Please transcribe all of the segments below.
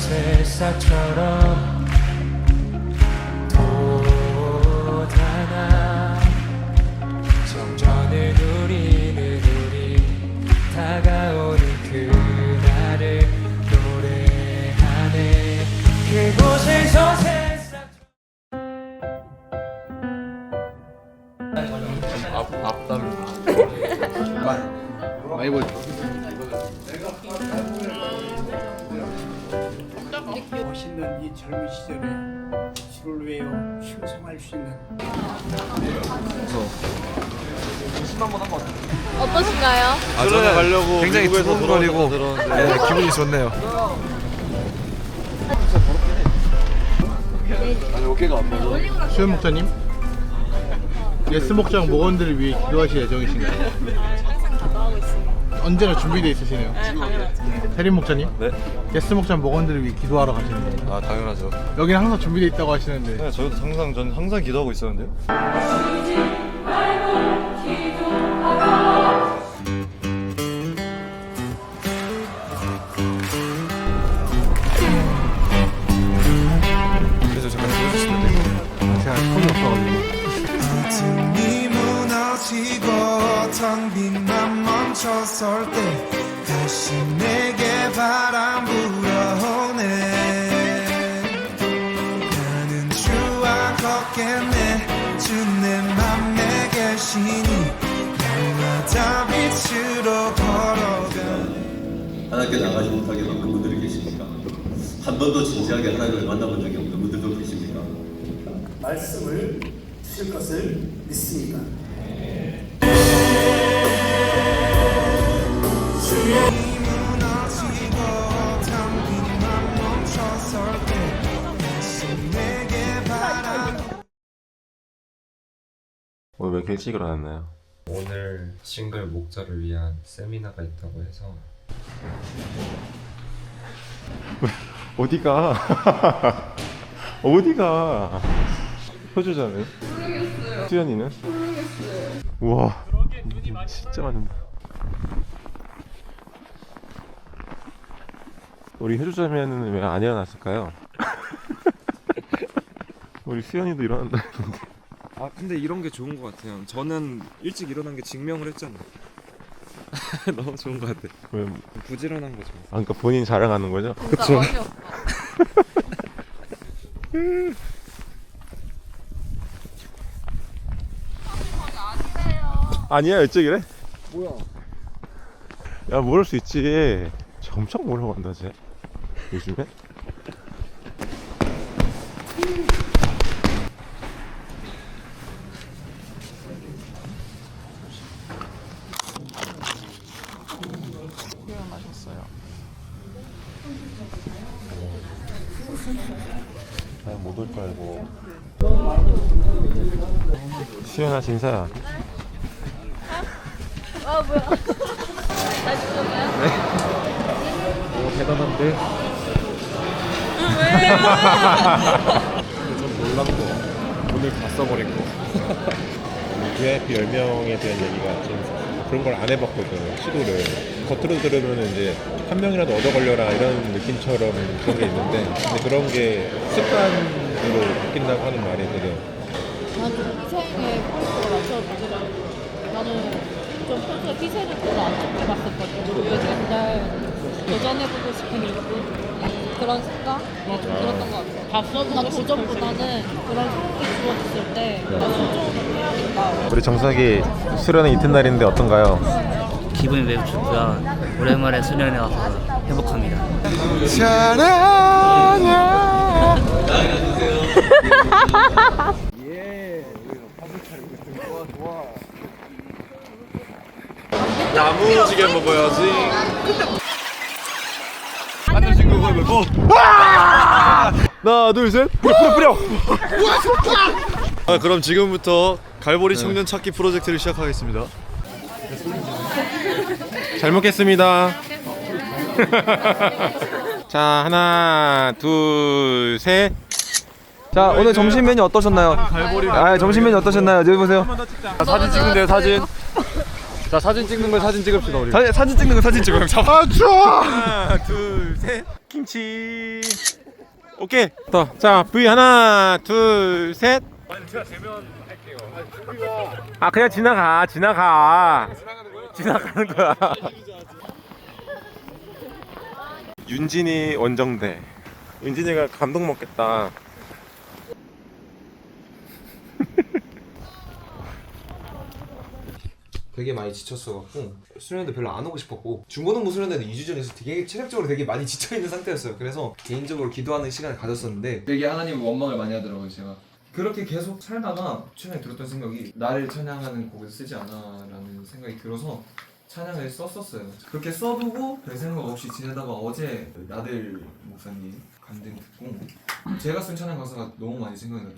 새싹처럼 돋아나 정전을 누리는 우리 다가오는 그날을 노래하네 그곳에서 새싹 많이 보죠. 있는 이 젊은 시절에 시를 외워 싱성할 수 있는 어떠신가요? 아, 저는 가려고 굉장히 두근거리고 네, 기분이 좋네요. 아니 어깨가 안 맞아. 수현 목사님, 예스 목장 목원들을 위해 기도하실 예정이신가요? 언제나 준비되어 있으시네요. 네, 당연하죠. 대림 목사님, 네? 예스 목장 목원들을 위해 기도하러 가시는 거예요. 아 당연하죠. 여기는 항상 준비되어 있다고 하시는데 네, 저도 항상 전 항상 기도하고 있었는데요. 주와 걷겠네 주내 맘에 계시니 날마다 빛으로 걸어가 하나님께 나가지 못하게 된 그분들이 계십니까? 한 번도 진지하게 하나님을 만나본 적이 없는 분들도 계십니까? 말씀을 주실 것을 믿습니다. 오늘 왜 이렇게 일찍 일어났나요? 오늘 싱글 목자를 위한 세미나가 있다고 해서 어디가? 어디가? 효주자는? 모르겠어요. 수연이는? 모르겠어요. 우와. 진짜 많은다. 우리 효주자매는 왜안 일어났을까요? 우리 수연이도 일어난다 했는데. 아 근데 이런 게 좋은 것 같아요. 저는 일찍 일어난 게 증명을 했잖아. 너무 좋은 것 같아. 왜, 부지런한 거죠. 아, 그러니까 본인 자랑하는 거죠? 진짜 어이없어. 아니야 이쪽이래? 뭐야? 야 모를 수 있지. 쟤 엄청 몰아간다 쟤. 요즘에? 수연아 진사야. 아 뭐야? 나 죽었나요? 대단한데. 좀 놀란 거. 오늘 다 써버린 거. VIP 10명에 대한 얘기가 재밌었어. 그런 걸 안 해봤거든, 시도를. 겉으로 들으면 이제 한 명이라도 얻어 걸려라 이런 느낌처럼 그런 게 있는데, 근데 그런 게 습관으로 바뀐다고 하는 말이 있거든. 나는 희생에 포인트를 맞춰보지라 나는 좀 평소에 희생을 별로 안 좋게 봤었거든. 그리고 옛날 도전해보고 싶은 일꾼 그런 생각이 좀 들었던 것 같아. 나 도전보다는 그런 상황이 주어졌을 때나 도전을 해야겠다. 우리 정석이 수련회 이튿날인데 어떤가요? 기분이 매우 좋고요. 오랜만에 수련회 와서 행복합니다. 야무지게 먹어야지. 한점 친구 가면 뭐? 하나 둘 셋. 뿌려 뿌려. 아 그럼 지금부터 갈보리 청년 찾기 프로젝트를 시작하겠습니다. 잘 먹겠습니다. 자, 하나, 둘, 셋. 자 오늘 점심 메뉴 어떠셨나요? 아 점심 메뉴 어떠셨나요? 여기 보세요. 사진 찍는데요 사진. 자 사진 찍는 거 사진 찍읍시다 우리. 사진, 사진 찍는 거 사진 찍어요. 잡아. 아 추워 하나, 둘, 셋. 김치. 오케이. 더. 자, V 하나, 둘, 셋. 아, 그냥 지나가, 지나가. 지나가는 거야. 윤진이 원정대. 윤진이가 감동 먹겠다. 되게 많이 지쳤어갖고 수련회도 별로 안 오고 싶었고 중고등부 수련회는 2주 전에서 되게 체력적으로 되게 많이 지쳐있는 상태였어요. 그래서 개인적으로 기도하는 시간을 가졌었는데 되게 하나님 원망을 많이 하더라고요 제가. 그렇게 계속 살다가 최근에 들었던 생각이 나를 찬양하는 곡을 쓰지 않아 라는 생각이 들어서 찬양을 썼었어요. 그렇게 써두고 별 생각 없이 지내다가 어제 나들 목사님 간증 듣고 제가 쓴 찬양 가사가 너무 많이 생각이 나요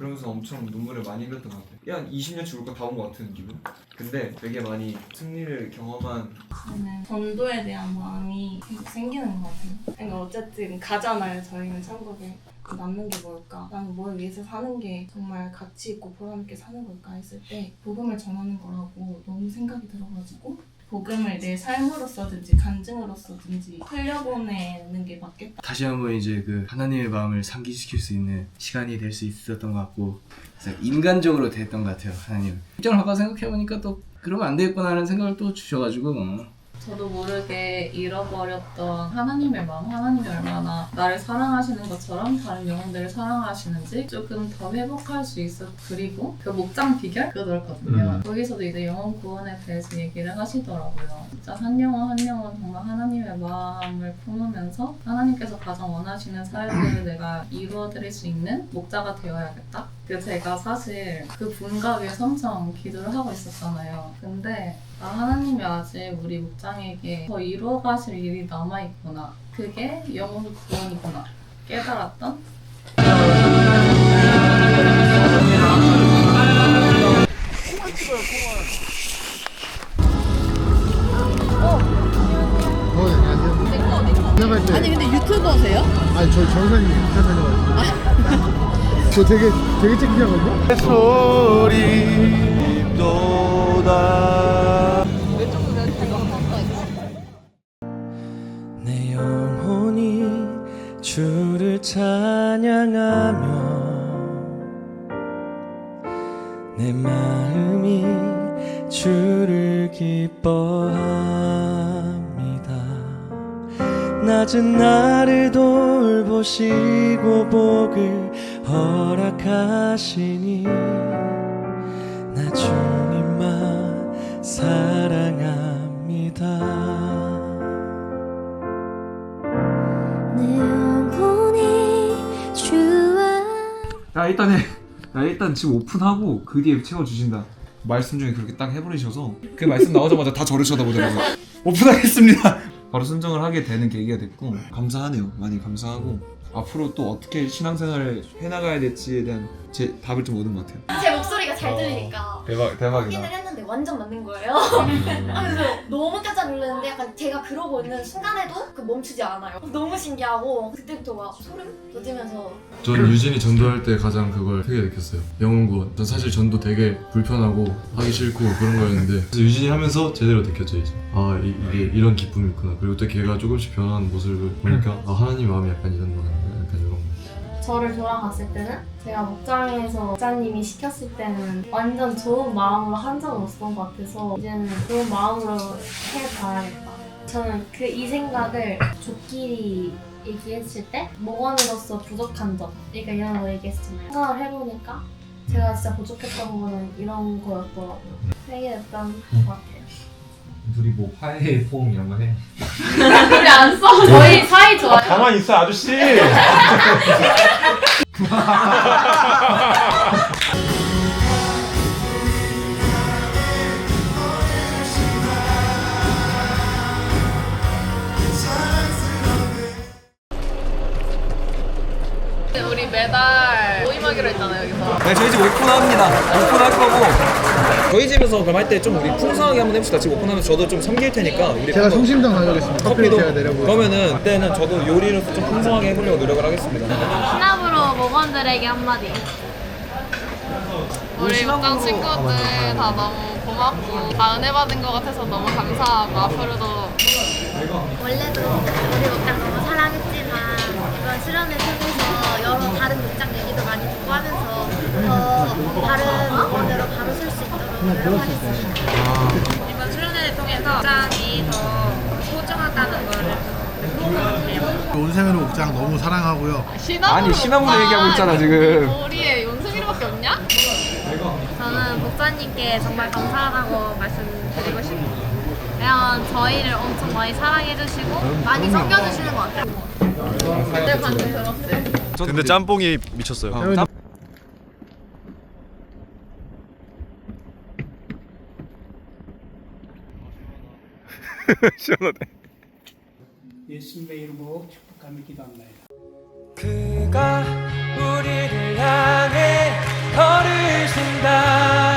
그러면서 엄청 눈물을 많이 흘렸던 것 같아요 한 20년 죽을 거다온것 같은 기분 근데 되게 많이 승리를 경험한 저는 전도에 대한 마음이 생기는 것 같아요. 그러니까 어쨌든 가잖아요. 저희는 천국에 그 남는 게 뭘까? 나는 뭘 위해서 사는 게 정말 가치 있고 보람 있게 사는 걸까 했을 때 복음을 전하는 거라고 너무 생각이 들어가지고 복음을 내 삶으로서든지 간증으로서든지 흘려보내는 게 맞겠다. 다시 한번 이제 그 하나님의 마음을 상기시킬 수 있는 시간이 될 수 있었던 것 같고 그래서 인간적으로 됐던 것 같아요 하나님 입장을 바꿔 생각해 보니까 또 그러면 안 되겠구나 하는 생각을 또 주셔가지고 어. 저도 모르게 잃어버렸던 하나님의 마음, 하나님이 얼마나 나를 사랑하시는 것처럼 다른 영혼들을 사랑하시는지 조금 더 회복할 수 있어. 그리고 그 목장 비결 그거 들었거든요. 거기서도 이제 영혼 구원에 대해서 얘기를 하시더라고요. 진짜 한 영혼 한 영혼 정말 하나님의 마음을 품으면서 하나님께서 가장 원하시는 사역을 내가 이루어드릴 수 있는 목자가 되어야겠다. 그 제가 사실 그 분과 위해서 엄청 기도를 하고 있었잖아요. 근데 아, 하나님이 아직 우리 목장에게 더 이루어가실 일이 남아있구나. 그게 영혼 구원이구나. 깨달았던 어 안녕하세요 지나갈 때 아니 근데 유튜버세요? 아니 저 정선이 부탁하셔가지고 저 되게 되게 창피하거든요 소리. 내 찬양하며 내 마음이 주를 기뻐합니다. 낮은 나를 돌보시고 복을 허락하시니 나 주님만 사랑합니다 일단 해. 야 일단 지금 오픈하고 그 뒤에 채워주신다. 말씀 중에 그렇게 딱 해버리셔서 그 말씀 나오자마자 다 저를 쳐다보더라고요 오픈하겠습니다. 바로 순정을 하게 되는 계기가 됐고. 감사하네요. 많이 감사하고. 앞으로 또 어떻게 신앙생활을 해나가야 될지에 대한 제 답을 좀 얻은 것 같아요. 제 목소리가 잘 들리니까. 대박 확인을 했는데 완전 맞는 거예요. 그래서 너무 깜짝 놀랐는데 약간 제가 그러고 있는 순간에도 그 멈추지 않아요. 너무 신기하고 그때부터 막 소름 돋으면서 전 유진이 전도할 때 가장 그걸 크게 느꼈어요. 영혼구원. 전 사실 전도 되게 불편하고 하기 싫고 그런 거였는데 그래서 유진이 하면서 제대로 느꼈죠 이제. 아 이, 게 이런 기쁨이 있구나. 그리고 또 걔가 조금씩 변하는 모습을 보니까 아 하나님 마음이 약간 이런 거구나. 약간. 저를 돌아갔을 때는 제가 목장에서 목자님이 시켰을 때는 완전 좋은 마음으로 한 적은 없었던 것 같아서 이제는 좋은 마음으로 해봐야겠다. 저는 그 이 생각을 조끼리 얘기했을 때 목원으로서 부족한 점 그러니까 이런 거 얘기했잖아요. 생각을 해보니까 제가 진짜 부족했던 거는 이런 거였더라고요. 해결했던 것 같아요. 둘이 뭐 화해 포옹 이런 거 해? 우리 안 써. 저희 사이 좋아요. 가만히 있어, 아저씨! 우리 매달 모임하기로 했잖아요 여기서. 네 저희 집 오픈합니다. 오픈할 거고. 저희 집에서 그럼 할 때 좀 우리 풍성하게 한번 해봅시다. 집 오픈하면 저도 좀 섬길 테니까 우리 제가 한번 성심당 가져가겠습니다. 커피도 제가 내려보고 그러면은 그때는 저도 요리를 좀 풍성하게 해보려고 노력을 하겠습니다. 신압 목원들에게 한마디. 우리 목장 친구들 다 너무 고맙고 다 은혜 받은 것 같아서 너무 감사하고 앞으로도 원래도 우리 목장 너무 사랑했지만 이번 수련회 통해서 여러 다른 목장 얘기도 많이 듣고 하면서 더 다른 언어로 바로 쓸 수 있도록 노력하겠습니다. 이번 수련회를 통해서 목장이 더 소중하다는 거를 온생회로 목장 너무 사랑하고요. 아니 시나몬 얘기하고 있잖아 지금 우리의 용승이밖에 없냐? 저는 목사님께 정말 감사하다고 말씀드리고 싶어요. 왜냐면 저희를 엄청 많이 사랑해주시고 많이 섬겨주시는 것 같아요. 그때 방금 들었어. 근데 짬뽕이 미쳤어요. 짬- 시원하네. 예수님의 이름으로 축복하며 기도합니다. 그가 우리를 향해 걸으신다.